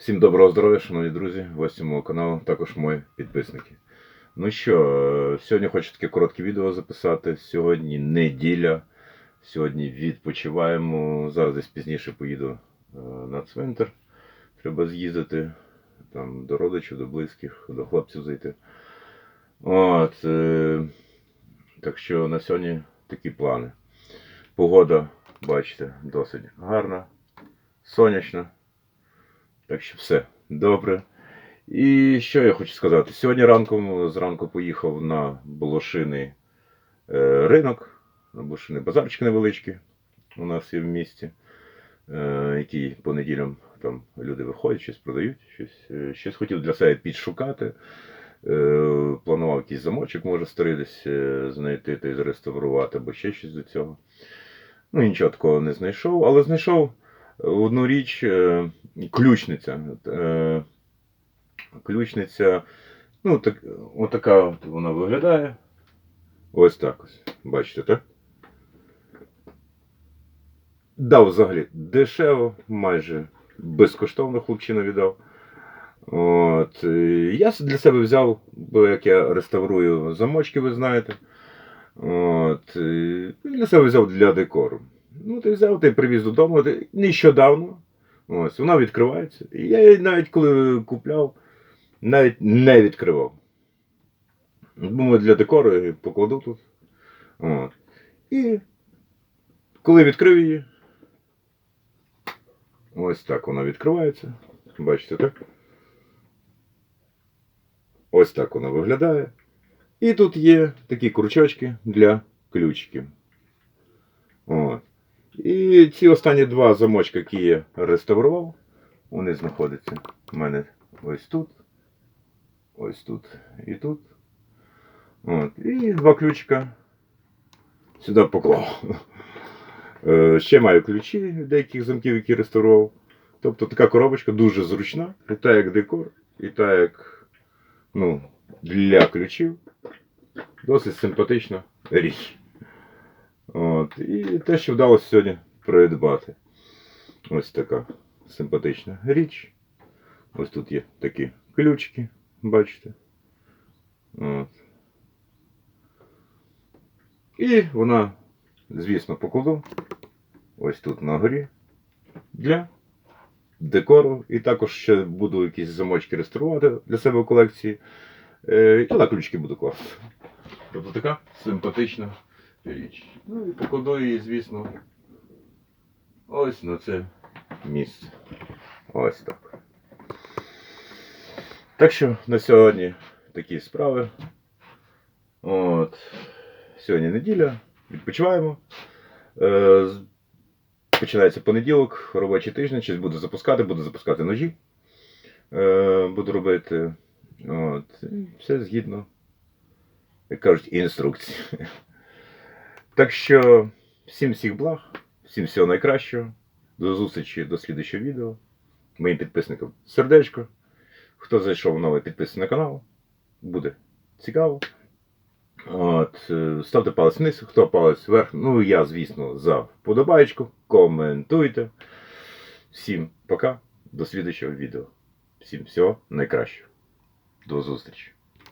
Всім доброго здоров'я, шановні друзі, гості мого каналу, також мої підписники. Ну що, е, сьогодні хочу таке коротке відео записати. Сьогодні неділя. Сьогодні відпочиваємо. Зараз десь пізніше поїду е, на цвинтар. Треба з'їздити там, до родичів, до близьких, до хлопців зайти. От, е, так що на сьогодні такі плани. Погода, бачите, досить гарна, сонячна. Так що все добре. І що я хочу сказати? Сьогодні ранком зранку поїхав на Болошиний е, ринок, на Болошиний базарчик невеличкий у нас є в місті, е, який по неділям там люди виходять, щось продають, щось, е, щось хотів для себе підшукати. Планував якийсь замочок, може старий десь знайти та й зреставрувати, або ще щось до цього. Ну, нічого такого не знайшов, але знайшов одну річ, ключниця. Е, Ключниця, ну, так, отака от вона виглядає. Ось так ось. Бачите, так? Дав взагалі дешево, майже безкоштовно хлопчина віддав. От. Я для себе взяв, бо як я реставрую замочки, ви знаєте. От. Для себе взяв для декору. Ну, ти взяв, ти привіз додому ти- нещодавно. Ось, вона відкривається. І я її навіть коли купляв, навіть не відкривав. Думаю, для декору я покладу тут. От. І коли відкрив її, ось так вона відкривається. Бачите, так? Ось так вона виглядає. І тут є такі крючочки для ключиків. І ці останні два замочки, які я реставрував, вони знаходяться у мене ось тут, ось тут і тут. От. І два ключика сюди поклав. Е, Ще маю ключі деяких замків, які реставрував. Тобто така коробочка дуже зручна, і та як декор, і та як ну, для ключів. Досить симпатична річ. От. І те, що вдалося сьогодні придбати. Ось така симпатична річ. Ось тут є такі ключики, бачите. От. І вона, звісно, покладу ось тут на горі для декору. І також ще буду якісь замочки реставрувати для себе в колекції. Е, І туди ключики буду класти. Тобто така симпатична річ. Ну і покладу її, звісно, ось на це місце. Ось так. Так що на сьогодні такі справи. От. Сьогодні неділя, відпочиваємо. Е, починається понеділок, робочий тиждень, щось буду запускати, буду запускати ножі. Е, буду робити. От. Все згідно, як кажуть, інструкції. Так що всім всіх благ, всім всього найкращого. До зустрічі до слідчого відео. Моїм підписникам сердечко. Хто зайшов новий підписаний на канал, буде цікаво. От, е, ставте палець вниз, хто палець вверх. Ну, я, звісно, за вподобаєчку. Коментуйте. Всім пока, до слідчого відео. Всім всього найкращого. До зустрічі.